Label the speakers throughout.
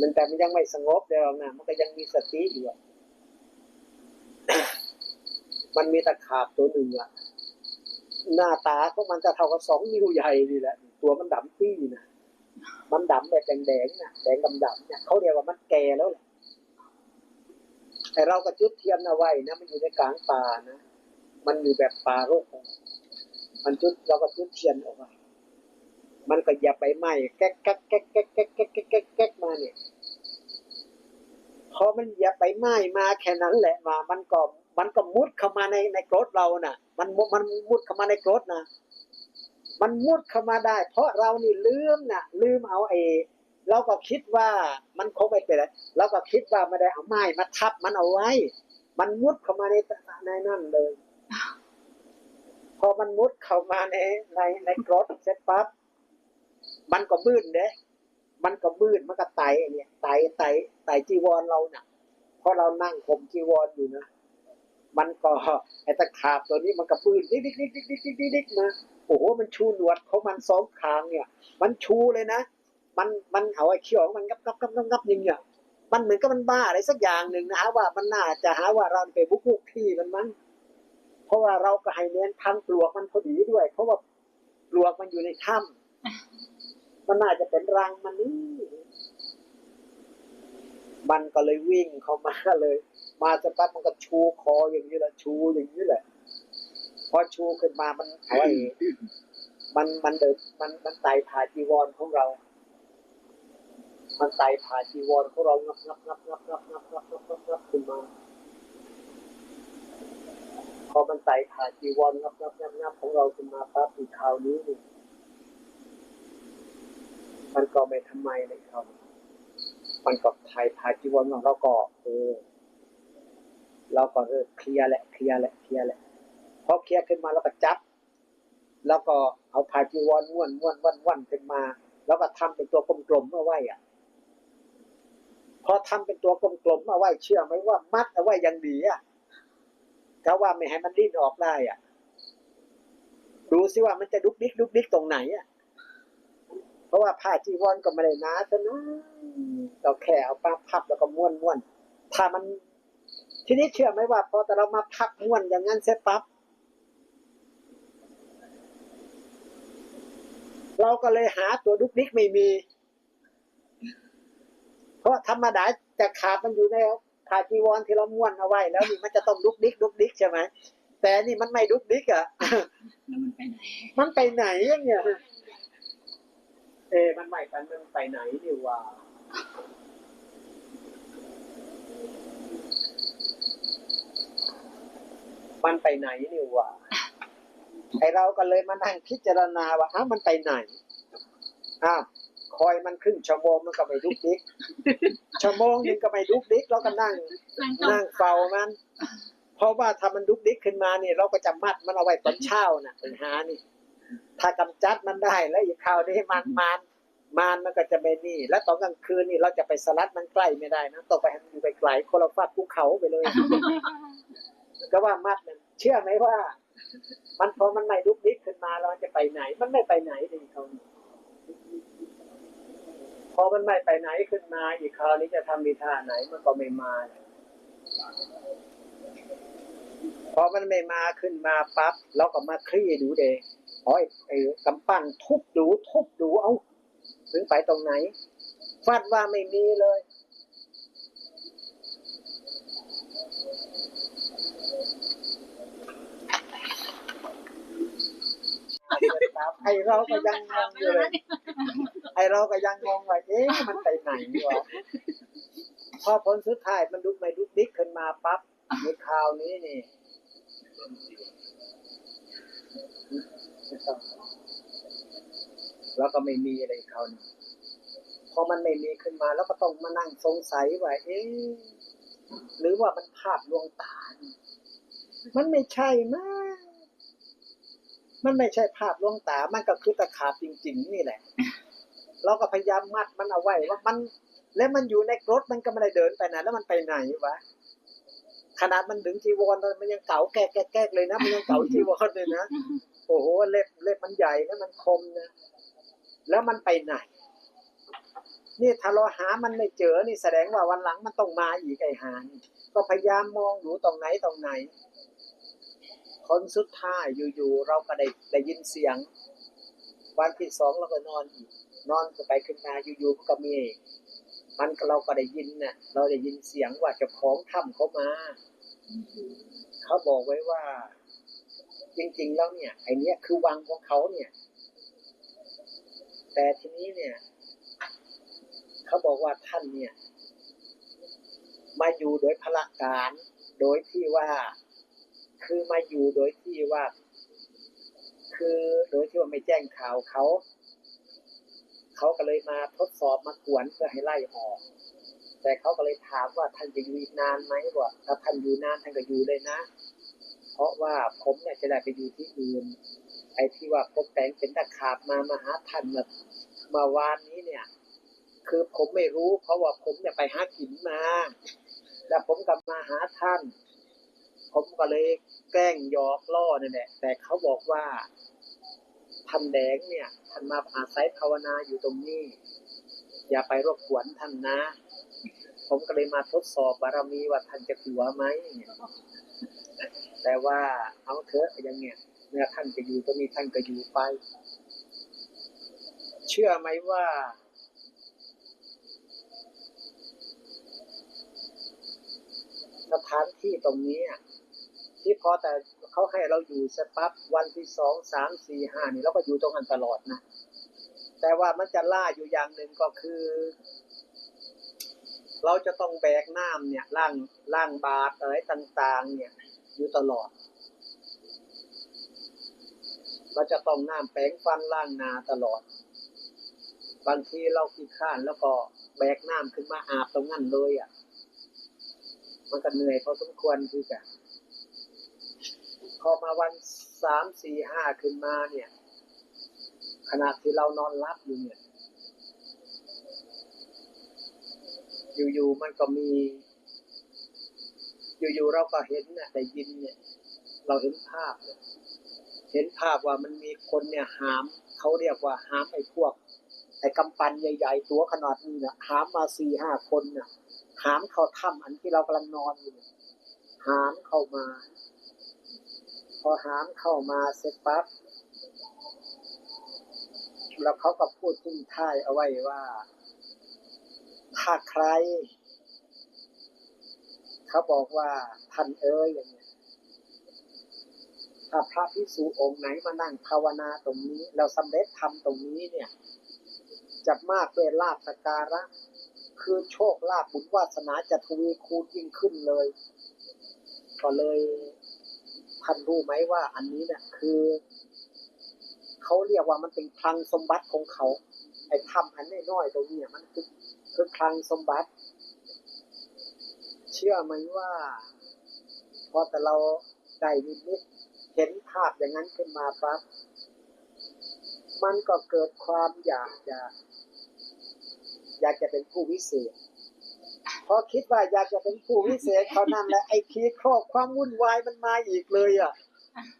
Speaker 1: มันแต่มันยังไม่สงบเดี๋ยวนะมันก็ยังมีสติอยู่มันมีตะขาบตัวหนึ่งอะหน้าตาของมันจะเท่ากับสองนิ้วใหญ่นี่แหละ ตัวมันดำปี้นะมันดำแบบแดงๆนะแดงดำๆเนี่ยเขาเรียกว่ามันแก่แล้วแหละแต่เราก็จุดเทียนเอาไว้นะมันอยู่ในกลางป่านะมันอยู่แบบป่ารกมันจุดเราก็จุดเทียนเอาไว้ มันก็อย่าไปไหม้แก๊กแก๊กแก๊กแก๊กแก๊กแก๊กแก๊กแก๊กแก๊กมาเนี่ยพอมันอย่าไปไหม้มาแค่นั้นแหละมา มันก็มันก็มุดเข้ามาในในกรดเราน่ะ มันมุมันมุดเข้ามาในกรดนะมันมุดเข้ามาได้ เพราะเรานี่ลืมน่ะ ลืมเอาเอเราก็คิดว่ามันคงไม่เป็นไรเราก็คิดว่าไม่ได้เอาไม้มาทับมันเอาไว้ มันมุดเข้ามาในในนั่นเลย พอมันมุดเข้ามาในในในกรดเสร็จปั๊บ มันก็บื้นเด้มันก็บื้นมันก็ไตเนี่ยไตไตไตจีวรเราเนี่ยเพราะเรานั่งผมจีวรออยู่นะมันก็ไอตะขาบตัวนี้มันก็บื้นดิ๊กดิ๊กดิ๊กดิ๊กดิ๊กดิ๊กดิ๊มาโอ้โหมันชูหนวดเขามันสองคางเนี่ย มันชูเลยนะ มันมันเอาไอ้เขี้ยวมันงับงับงับงับงับนึงเนี่ยมันเหมือนกับมันบ้าอะไรสักอย่างหนึ่งนะฮะว่ามันน่าจะหาว่าเราไปบุกลุกที่มันมั้งเพราะว่าเราก็ให้เน้นทางปลวกมันพอดีด้วย เพราะว่าปลวกมันอยู่ในถ้ำ มันน่าจะเป็นรังมันนี่มันก็เลยวิ่งเข้ามาเลย มาสักแป๊บมันก็ชูคออย่างนี้แหละชูอย่างนี้แหละ พอชูขึ้นมามันโอ้มันมันเดินมันมันไต่ผ่าจีวรของเรา มันไต่ผ่าจีวรของเรางับงับงับงับงับงับงับงับงับงับขึ้นมาพอมันไต่ผ่าจีวรงับงับงับงับของเราขึ้นมาปั๊บอีกคราวนี้นี่ มันก็ไม่ทำไมเลยครับ มันก็ถ่ายถ่ายจีวรของเราก็เออเราก็เออเคลียร์แหละเคลียร์แหละเคลียร์แหละพอเคลียร์ขึ้นมาเราก็จับ แล้วก็เอาผ่าจีวรม้วนม้วนวันวันขึ้นมา แล้วก็ทำเป็นตัวกลมๆเอาไว้อะ พอทำเป็นตัวกลมๆเอาไว้เชื่อไหมว่า มัดเอาไว้อย่างดีอะถ้าว่าไม่ให้มันดิ้นออกได้อะ ดูสิว่ามันจะดุกดิกดุกดิกตรงไหนอะ ราะว่าผ้าจีวรก็ไม่ได้หนาซะนะเราแค่เอาป้าพับแล้วก็ม้วนม้วนถ้ามัน ทีนี้เชื่อไหมว่าพอแต่เรามาพับม้วนอย่างนั้นเสร็จปั๊บเราก็เลยหาตัวดุกดิกไม่มี เพราะธรรมดาจะขาดมันอยู่ในผ้าจีวรที่เราม้วนเอาไว้ แล้วนี่มันจะต้องดุกดิกดุกดิกใช่ไหมแต่นี่มันไม่ดุกดิกอะ
Speaker 2: แล้วมันไปไหน
Speaker 1: มันไปไหนอย่างเงี้ยเอะ มันไม่กันมันไปไหนดีว่ามันไปไหนนี่ว่าไอเราก็เลยมานั่งพิจารณาว่าอ้าวมันไปไหนอ้าวคอยมันครึ่งชั่วโมงมันก็ไม่ดุกดิกชั่วโมงหนึงก็ไม่ดุกดิกเราก็นั่ง
Speaker 2: นั่งจ้อง
Speaker 1: นั่งเฝ้ามัน เพราะว่าถ้ามันดุกดิกขึ้นมานี่เราก็จะมัดมันเอาไว้ตอนเช้าน่ะปัญหานี่ ถ้ากำจัดมันได้แล้วอีกคราวนี้มันมันมันมันก็จะไม่นี่ แล้วตอนกลางคืนนี่เราจะไปสลัดมันใกล้ไม่ได้นะต้องไปให้มันอยู่ไกลๆคนละฟาดภูเขาไปเลย ก็ว่ามัดมันเชื่อไหมว่า มันพอมันไม่ดุกดิกขึ้นมาเราจะไปไหน มันไม่ไปไหนเลยเขานี่พอมันไม่ไปไหนขึ้นมา อีกคราวนี้จะทำมีท่าไหนมันก็ไม่มาพอมันไม่มาขึ้นมาปั๊บเราก็มาคลี่ดูเดง อ๋อไอ้ไอ้กำปั้นทุบดูทุบดูเอาถึงไปตรงไหนฟาดว่าไม่มีเลย ไอเราก็ยังงงอยู่เลยไอเราก็ยังงงว่าเอ๊ะมันไปไหนวะพอผลสุดท้ายมันดุกไม่ดุกดิกขึ้นมาปั๊บในคราวนี้นี่ แล้วก็ไม่มีอะไรเขาเนี่ยพอมันไม่มีขึ้นมา แล้วก็ต้องมานั่งสงสัยว่าเอ๊ะหรือว่ามันภาพลวงตา มันไม่ใช่มั้งมันไม่ใช่ภาพลวงตา มันก็คือตะขาบจริง ๆ นี่แหละ เราก็พยายามมัดมันเอาไว้ว่ามัน แล้วมันอยู่ในรถมันก็ไม่ได้เดินไปไหนแล้วมันไปไหนวะ ขนาดมันดึงจีวรมันยังเก๋าแกะแกะแกะเลยนะ มันยังเก๋าจีวรเลยนะ โอ้โหเล็บเล็บมันใหญ่นะมันคมนะแล้วมันไปไหน นี่ถ้าเราหามันไม่เจอนี่แสดงว่าวันหลังมันต้องมาอีกไอหานก็พยายามมองดูตรงไหนตรงไหน คนสุดท้ายอยู่ๆเราก็ได้ได้ยินเสียง วันที่สองเราก็นอนอีกนอนก็ไปขึ้นมาอยู่ๆก็มี มันเราก็ได้ยินน่ะ เราได้ยินเสียงว่าเจ้าของถ้ำเขามา เขาบอกไว้ว่า จริง ๆ แล้วเนี่ยไอเนี้ยคือวังของเขาเนี่ย แต่ทีนี้เนี่ยเขาบอกว่าท่านเนี่ย มาอยู่โดยพละการ โดยที่ว่า คือมาอยู่โดยที่ว่า คือโดยที่ว่าไม่แจ้งข่าวเขาเขาก็เลยมาทดสอบมากวนเพื่อให้ไล่ออก แต่เขาก็เลยถามว่าท่านจะอยู่อีกนานไหมบอกถ้าท่านอยู่นานท่านก็อยู่เลยนะ เพราะว่าผมเนี่ยจะได้ไปอยู่ที่อื่นไอ้ที่ว่าพบแปลงเป็นตะขาบมามาหาท่านมามาวานนี้เนี่ย คือผมไม่รู้ เพราะว่าผมเนี่ยไปหากินมา แล้วผมกลับมาหาท่าน ผมก็เลยแกล้งหยอกล่อนั่นแหละแต่เขาบอกว่าท่านแดงเนี่ยท่านมาอาศัยภาวนาอยู่ตรงนี้ อย่าไปรบกวนท่านนะ ผมก็เลยมาทดสอบบารมีว่าท่านจะกลัวไหมเนี่ย ว่าเอาเถอะอย่างเงี้ยเมื่อท่านจะอยู่ตรงนี้ท่านก็อยู่ไป เชื่อไหมว่า สถานที่ตรงนี้ที่พอแต่เขาให้เราอยู่สร็จปั๊บวันที่สองสามสี่ห้านี่เราก็อยู่ตรงนั้นตลอดนะแต่ว่ามันจะล่าอยู่อย่างหนึ่งก็คือ เราจะต้องแบกน้ำเนี่ยล่างล่างบาตรอะไรต่าง ๆ เนี่ย อยู่ตลอดเราจะต้องน้ำแปรงฟันล่างนาตลอด บางทีเราขี้ข้านแล้วก็แบกน้ำขึ้นมาอาบตรงนั้นเลยอะ มันก็เหนื่อยพอสมควรคือกันพอมาวันสามสี่ห้าขึ้นมาเนี่ย ขณะที่เรานอนรับอยู่เนี่ย อยู่ๆมันก็มี อยู่ๆเราก็เห็นนี่ยได้ยินเนี่ย เราเห็นภาพเนี่ยเห็นภาพว่ามันมีคนเนี่ยหามเขาเรียกว่าหามไอ้พวกไอ้กำปั้นใหญ่ ๆ ตัวขนาดนี้เนี่ยหามมาสี่ห้าคนเนี่ยหามเข้าถ้ำอันที่เรากำลังนอนอยู่หามเข้ามา พอหามเข้ามาเสร็จปั๊บแล้วเขาก็พูดทิ้งท้ายเอาไว้ว่า ถ้าใคร เขาบอกว่าท่านเอ๋ยอย่างเงี้ยถ้าพระภิกษุองค์ไหนมานั่งภาวนาตรงนี้ เราสำเร็จทำตรงนี้เนี่ยจะมากด้วยลาภสการะ คือโชคลาภบุญวาสนาจะทวีคูณยิ่งขึ้นเลย ก็เลยท่านรู้ไหมว่าอันนี้เนี่ยคือเขาเรียกว่ามันเป็นคลังสมบัติของเขา ไอ้ถ้ำอันน้อยๆตรงนี้มันคือคือคลังสมบัติ ชื่อไหมว่า พอแต่เราได้นิมิตเห็นภาพอย่างนั้นขึ้นมาปั๊บมันก็เกิดความอยากจะ อยากจะเป็นผู้วิเศษพอคิดว่าอยากจะเป็นผู้วิเศษเท่านั้นแหละไอ้คีครอบความวุ่นวายมันมาอีกเลยอะ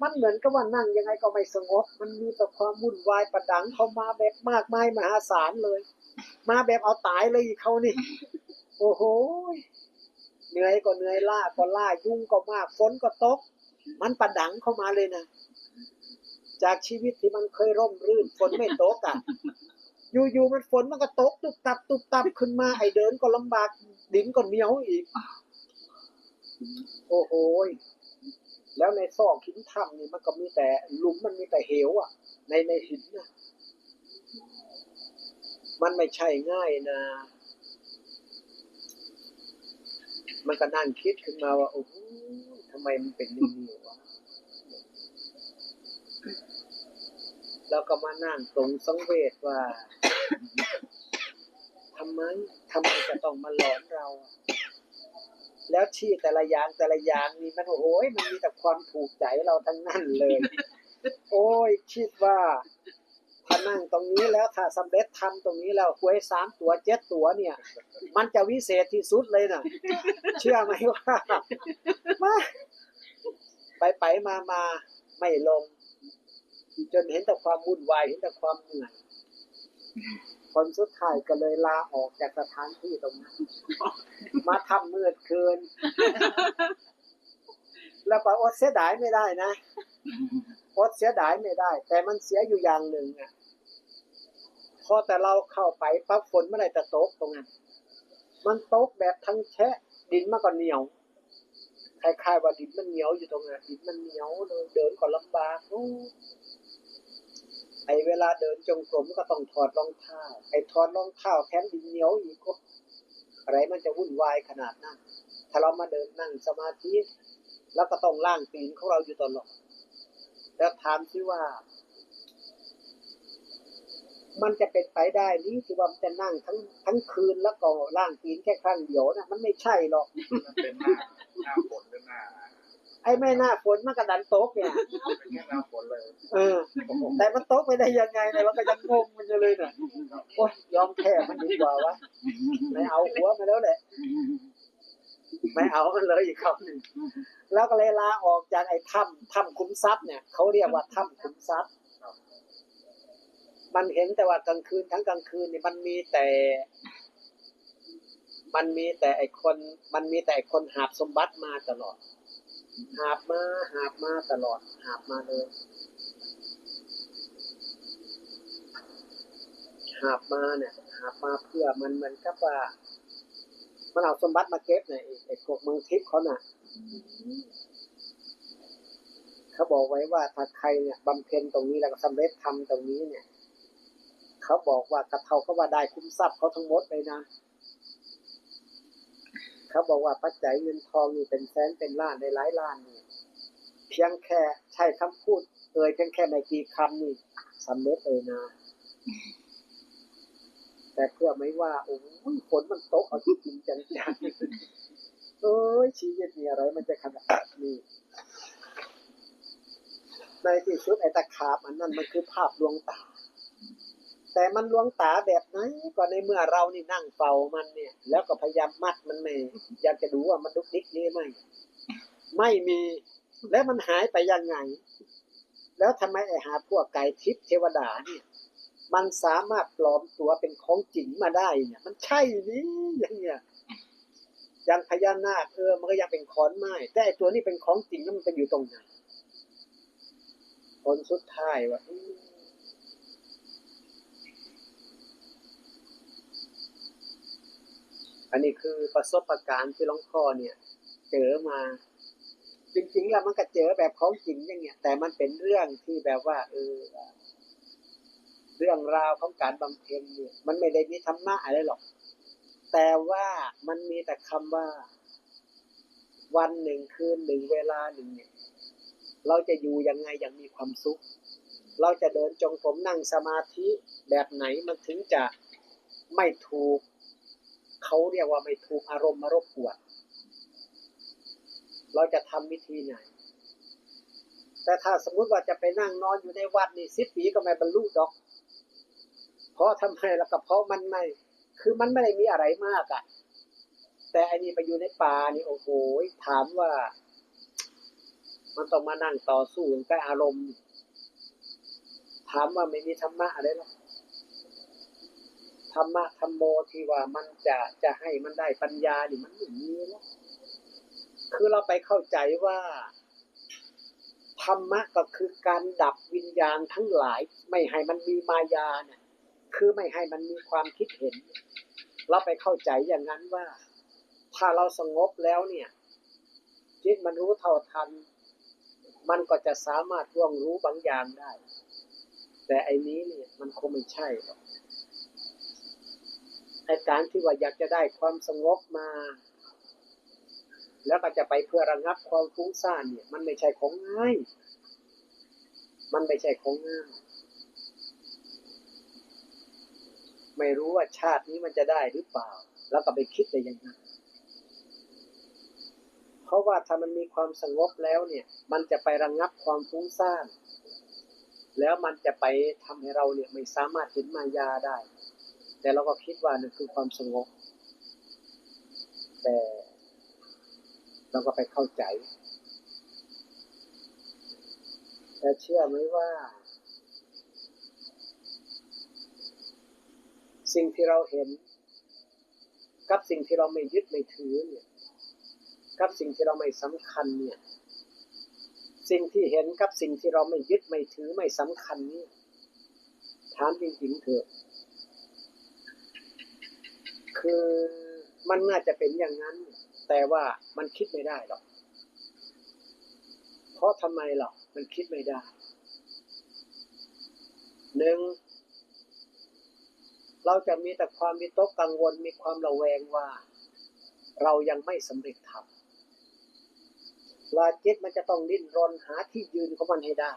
Speaker 1: มันเหมือนกับว่านั่งยังไงก็ไม่สงบ มันมีแต่ความวุ่นวายประดังเข้ามาแบบมากมายมหาศาลเลย มาแบบเอาตายเลยเขานี่ โอ้โห เหนื่อยก็เหนื่อยล่าก็ล่ายุ่งก็มากฝนก็ตก มันประดังเข้ามาเลยนะจากชีวิตที่มันเคยร่มรื่นฝนไม่ตกอะอยู่ๆมันฝนมันก็ตกตุบตับตุบตับขึ้นมาไอ้เดินก็ลำบากดินก็เหนียวอีก โอ้โหแล้วในซอกหินถ้ำนี่มันก็มีแต่หลุมมันมีแต่เหวอะ ในในหินนะมันไม่ใช่ง่ายนะ มันก็นั่งคิดขึ้นมาว่าโอ้โหทำไมมันเป็นอย่างนี้วะแล้วก็มานั่งตรงสังเวชว่าทำไมทำไมจะต้องมาหลอนเรา แล้วที่แต่ละอย่างแต่ละอย่างนี่มันโอ้โหยมันมีแต่ความถูกใจเราทั้งนั้นเลย โอ้ยคิดว่า ถ้านั่งตรงนี้แล้วถ้าสำเร็จทำตรงนี้แล้วหวยสามตัวเจ็ดตัวเนี่ย มันจะวิเศษที่สุดเลยน่ะเชื่อไหมว่ามาไปไปมามาไม่ลง จนเห็นแต่ความวุ่นวายเห็นแต่ความเหนื่อยผลสุดท้ายก็เลยลาออกจากสถานที่ตรงนั้น มาทำมืดคืน แล้วก็อดเสียดายไม่ได้นะ อดเสียดายไม่ได้ แต่มันเสียอยู่อย่างหนึ่งอะพอแต่เราเข้าไปปั๊บฝนเมื่อไหร่จะตกตรงนั้นมันตกแบบทั้งแชะดินมันก็เหนียวคล้ายๆว่าดินมันเหนียวอยู่ตรงนั้นดินมันเหนียวเลยเดินก็ลำบากโอ้ไอเวลาเดินจงกรมก็ต้องถอดรองเท้าไอถอดรองเท้าแถมดินเหนียวอีกก็อะไรมันจะวุ่นวายขนาดนั้นถ้าเรามาเดินนั่งสมาธิ แล้วก็ต้องล่างตีนของเราอยู่ตลอด แล้วถามซิว่า มันจะเป็นไปได้นี้ที่ว่ามันจะนั่งทั้งทั้งคืนแล้วก็ล่างตีนแค่ครั้งเดียวนะมันไม่ใช่หรอก
Speaker 2: มันเป็นหน้าหน้าฝนหรือหน้า
Speaker 1: ไอ้แม่หน้าฝนมันกระดันโต๊กเนี่ย
Speaker 2: เป็นแค่หน้าฝนเลย
Speaker 1: เออ แต่มันโต๊กไปได้ยังไงเนี่ยมันก็ยังงงมันอยู่เลยน่ะโอ้ยยอมแพ้มันดีกว่าวะไม่เอาหัวมาแล้วแหละ ไม่เอามันเลยอีกคำหนึ่งแล้วก็เลยลาออกจากไอ้ถ้ำถ้ำคุ้มทรัพย์เนี่ยเขาเรียกว่าถ้ำคุ้มทรัพย์ มันเห็นแต่ว่ากลางคืนทั้งกลางคืนนี่มันมีแต่ มันมีแต่ไอ้คน มันมีแต่ไอ้คนหาบสมบัติมาตลอด หาบมาหาบมาตลอด หาบมาเลยหาบมาเนี่ยหาบมาเพื่อมันเหมือนกับว่า มันเอาสมบัติมาเก็บเนี่ยไอ้พวกเมืองทิพย์เขาน่ะเขาบอกไว้ว่าถ้าใครเนี่ยบำเพ็ญตรงนี้แล้วก็สำเร็จทำตรงนี้เนี่ยเขาบอกว่ากระเทาเขาว่าได้คุ้มทรัพย์เขาทั้งหมดเลยนะเขาบอกว่าปัจจัยเงินทองนี่เป็นแสนเป็นล้านในหลายล้านนี่เพียงแค่ใช้คำพูดเอ่ยเพียงแค่ไม่กี่คำนี่สำเร็จเลยนะ แต่เพื่อไม่ว่าโอ้ยฝนมันตกเอาจริงๆจังเอ้ยชีวิตมีอะไร มันจะขนาดนี้ในที่สุดไอ้ตะขาบอันนั้นมันคือภาพลวงตา แต่มันลวงตาแบบไหนก็ในเมื่อเรานี่นั่งเฝ้ามันเนี่ย แล้วก็พยายามมัดมันไม่อยากจะดูว่ามันดุกดิกนี่ไหมไม่มีแล้วมันหายไปยังไง แล้วทำไมไอ้หาพวกไก่ทิพย์เทวดาเนี่ย มันสามารถปลอมตัวเป็นของจริงมาได้เนี่ย มันใช่นี่อย่างเงี้ยอย่างพญานาคเออมันก็ยังเป็นขอนไม้แต่ตัวนี้เป็นของจริงแล้วมันไปอยู่ตรงไหนผลสุดท้ายว่าอันนี้คือประสบการณ์ที่หลวงพ่อเนี่ย เจอมา จริงๆแล้วมันก็เจอแบบของจริงอย่างเงี้ยแต่มันเป็นเรื่องที่แบบว่า เออ เรื่องราวของการบำเพ็ญเนี่ยมันไม่ได้มีธรรมะอะไรหรอก แต่ว่ามันมีแต่คำว่า วันหนึ่งคืนหนึ่งเวลาหนึ่งเนี่ยเราจะอยู่ยังไงอย่างมีความสุข เราจะเดินจงกรมนั่งสมาธิแบบไหนมันถึงจะไม่ถูกเขาเรียกว่าไม่ถูกอารมณ์มารบกวนเราจะทำวิธีไหน แต่ถ้าสมมุติว่าจะไปนั่งนอนอยู่ในวัดนี่สิบปีก็ไม่บรรลุดอก เพราะทำไมแล้วก็เพราะมันไม่ คือมันไม่ได้มีอะไรมากอะ่ะ แต่อันนี้ไปอยู่ในป่านี่โอ้โหถามว่า มันต้องมานั่งต่อสู้กับอารมณ์ ถามว่าไม่มีธรรมะอะไรหรอธรรมะธรรมโมที่ว่ามันจะจะให้มันได้ปัญญานี่มันไม่มีแล้วคือเราไปเข้าใจว่า ธรรมะก็คือการดับวิญญาณทั้งหลาย ไม่ให้มันมีมายาเนี่ย คือไม่ให้มันมีความคิดเห็น เราไปเข้าใจอย่างนั้นว่า ถ้าเราสงบแล้วเนี่ยจิตมันรู้เท่าทัน มันก็จะสามารถร่วงรู้บางอย่างได้ แต่ไอ้นี้เนี่ยมันคงไม่ใช่หรอกไอ้การที่ว่าอยากจะได้ความสงบมา แล้วก็จะไปเพื่อระงับความฟุ้งซ่านเนี่ย มันไม่ใช่ของง่าย มันไม่ใช่ของง่าย ไม่รู้ว่าชาตินี้มันจะได้หรือเปล่า แล้วก็ไปคิดแต่อย่างนั้นเพราะว่าถ้ามันมีความสงบแล้วเนี่ย มันจะไประงับความฟุ้งซ่านแล้วมันจะไปทำให้เราเนี่ยไม่สามารถเห็นมายาได้ แต่เราก็คิดว่านั่นคือความสงบ แต่เราก็ไปเข้าใจ แต่เชื่อไหมว่า สิ่งที่เราเห็น กับสิ่งที่เราไม่ยึดไม่ถือเนี่ย กับสิ่งที่เราไม่สำคัญเนี่ย สิ่งที่เห็นกับสิ่งที่เราไม่ยึดไม่ถือไม่สำคัญนี่ถามจริงๆเถอะคือมันน่าจะเป็นอย่างนั้น แต่ว่ามันคิดไม่ได้หรอก เพราะทำไมหรอกมันคิดไม่ได้หนึ่ง เราจะมีแต่ความวิตกกังวลมีความระแวงว่า เรายังไม่สำเร็จทำว่าจิตมันจะต้องดิ้นรนหาที่ยืนของมันให้ได้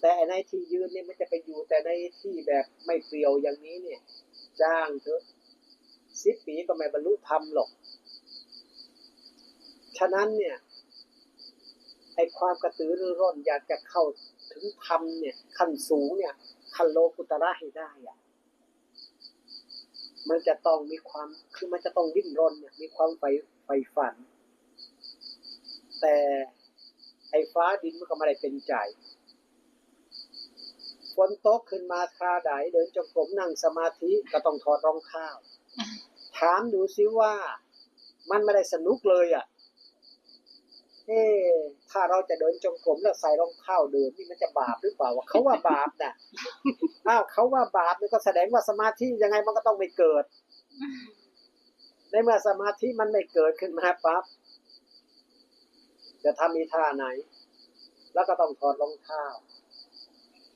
Speaker 1: แต่ในที่ยืนเนี่ยมันจะไปอยู่แต่ในที่แบบไม่เปลี่ยวอย่างนี้เนี่ย จ้างเถอะสิบปีก็ไม่บรรลุธรรมหรอก ฉะนั้นเนี่ยไอความกระตือรือร้นอยากจะเข้าถึงธรรมเนี่ยขั้นสูงเนี่ยขั้นโลกุตระให้ได้อะ มันจะต้องมีความคือมันจะต้องดิ้นรนเนี่ยมีความใฝ่ใฝ่ฝัน แต่ไอ้ฟ้าดินมันก็ไม่ได้เป็นใจฝนตกขึ้นมาคราใดเดินจงกรมนั่งสมาธิก็ต้องถอดรองเท้าถามดูซิว่า มันไม่ได้สนุกเลยอะ เอ๊ะถ้าเราจะเดินจงกรมแล้วใส่รองเท้าเดินนี่มันจะบาปหรือเปล่าวะเขาว่าบาปน่ะอ้าวเขาว่าบาปนี่ก็แสดงว่าสมาธิยังไงมันก็ต้องไม่เกิด ในเมื่อสมาธิมันไม่เกิดขึ้นมาปั๊บจะทำมีท่าไหน แล้วก็ต้องถอดรองเท้า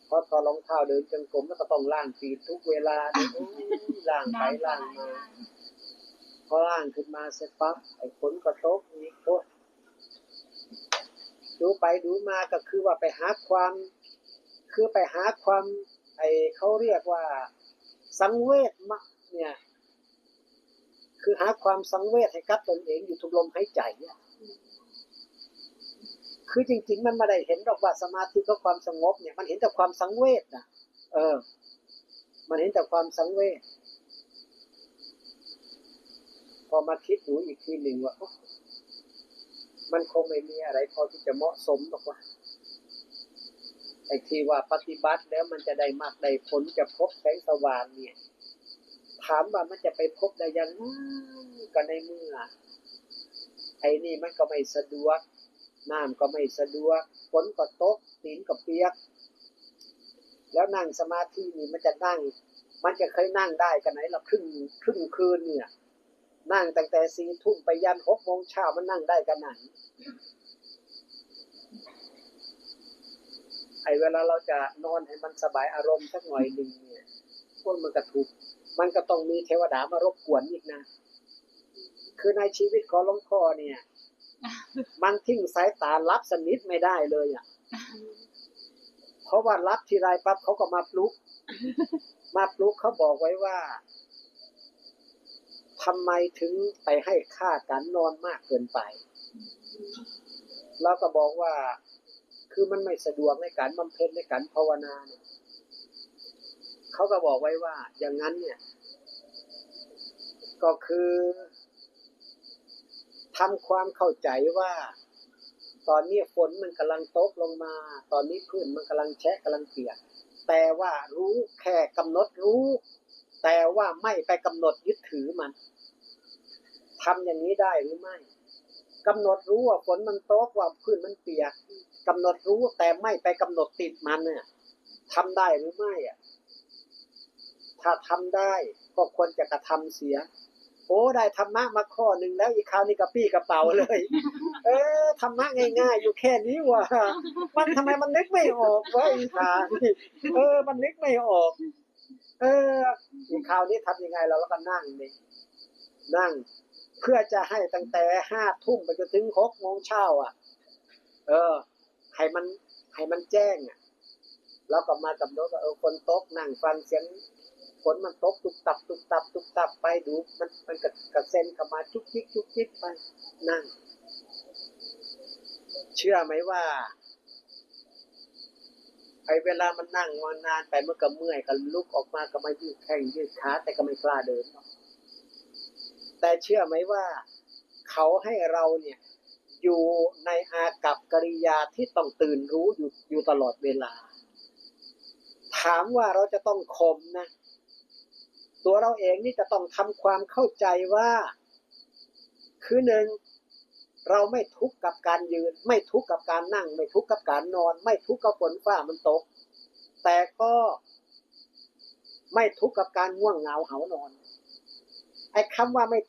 Speaker 1: พอถอดรองเท้าเดินจงกรมแล้วก็ต้องล้างปีดทุกเวลาเนี่ยโอ้ยล้างไปล้างมาพอล่างขึ้นมาเสร็จปั๊บไอ้ฝนก็ตกอีกโอ้ย ดูไปดูมาก็คือว่าไปหาความ คือไปหาความไอเขาเรียกว่าสังเวชมะเนี่ย คือหาความสังเวชให้กับตนเองอยู่ทุกลมหายใจเนี่ยคือจริง ๆ มันไม่ได้เห็นดอกว่าสมาธิก็ความสงบเนี่ย มันเห็นแต่ความสังเวชนะเออ มันเห็นแต่ความสังเวชพอมาคิดดูอีกทีหนึ่งว่า มันคงไม่มีอะไรพอที่จะเหมาะสมหรอกว่าไอ้ที่ว่าปฏิบัติแล้วมันจะได้มากได้ผลจะพบแสงสว่างเนี่ย ถามว่ามันจะไปพบได้ยังก็ในเมื่อ ไอ้นี่มันก็ไม่สะดวกน้ำก็ไม่สะดวกฝนก็ตกตีนก็เปียก แล้วนั่งสมาธินี่มันจะนั่ง มันจะเคยนั่งได้กันไหนละครึ่งครึ่งคืนเนี่ย นั่งตั้งแต่สี่ทุ่มไปยันหกโมงเช้ามันนั่งได้กันไหนไอ้เวลาเราจะนอนให้มันสบายอารมณ์สักหน่อยหนึ่งเนี่ยพวกมันก็ถูกมันก็ต้องมีเทวดามารบกวนอีกนะ คือในชีวิตของหลวงพ่อเนี่ย มันทิ้งสายตารับสนิทไม่ได้เลยอะ เพราะว่ารับทีไรปั๊บเขาก็มาปลุก มาปลุกเขาบอกไว้ว่า ทำไมถึงไปให้ค่าการนอนมากเกินไปแล้วก็บอกว่าคือมันไม่สะดวกในการบำเพ็ญในการภาวนาเนี่ยเขาก็บอกไว้ว่า อย่างนั้นเนี่ย ก็คือทำความเข้าใจว่า ตอนนี้ฝนมันกำลังตกลงมา ตอนนี้พื้นมันกำลังแฉะกำลังเปียก แต่ว่ารู้แค่กำหนดรู้ แต่ว่าไม่ไปกำหนดยึดถือมัน ทำอย่างนี้ได้หรือไม่กำหนดรู้ว่าฝนมันตกว่าพื้นมันเปียกกำหนดรู้แต่ไม่ไปกำหนดติดมันเนี่ยทำได้หรือไม่อะ ถ้าทำได้ก็ควรจะกระทำเสีย โอ้ได้ธรรมะมาข้อหนึ่งแล้วอีกคราวนี้กระปี้กระเป๋าเลย เออธรรมะง่าย ๆ อยู่แค่นี้ว่ะมันทำไมมันนึกไม่ออกวะอีคานี่เออ มันนึกไม่ออก เอออีกคราวนี้ทำยังไงเราแล้วก็นั่งนี่นั่ง เพื่อจะให้ตั้งแต่ห้าทุ่มไปจนถึงหกโมงเช้าอะ เออ ให้มันให้มันแจ้งอะแล้วก็มากำหนดว่าเออฝนตกนั่งฟังเสียงฝนมันตกตุกตับตุกตับตุกตับไปดู มันมันกระกระเซ็นเข้ามาจุกจิกจุกจิกไปนั่ง เชื่อไหมว่าไอ้เวลามันนั่งมานานไปมันก็เมื่อยก็ลุกออกมาก็มายืดแข้งยืดขาแต่ก็ไม่กล้าเดิน แต่เชื่อไหมว่าเขาให้เราเนี่ยอยู่ในอากับกิริยาที่ต้องตื่นรู้อยู่อยู่ตลอดเวลา ถามว่าเราจะต้องขมนะ ตัวเราเองนี่จะต้องทำความเข้าใจว่า คือหนึ่งเราไม่ทุกข์กับการยืน ไม่ทุกข์กับการนั่ง ไม่ทุกข์กับการนอน ไม่ทุกข์กับฝนฟ้ามันตก แต่ก็ไม่ทุกข์กับการง่วงเหงาเหานอนไอ้คำว่าไม่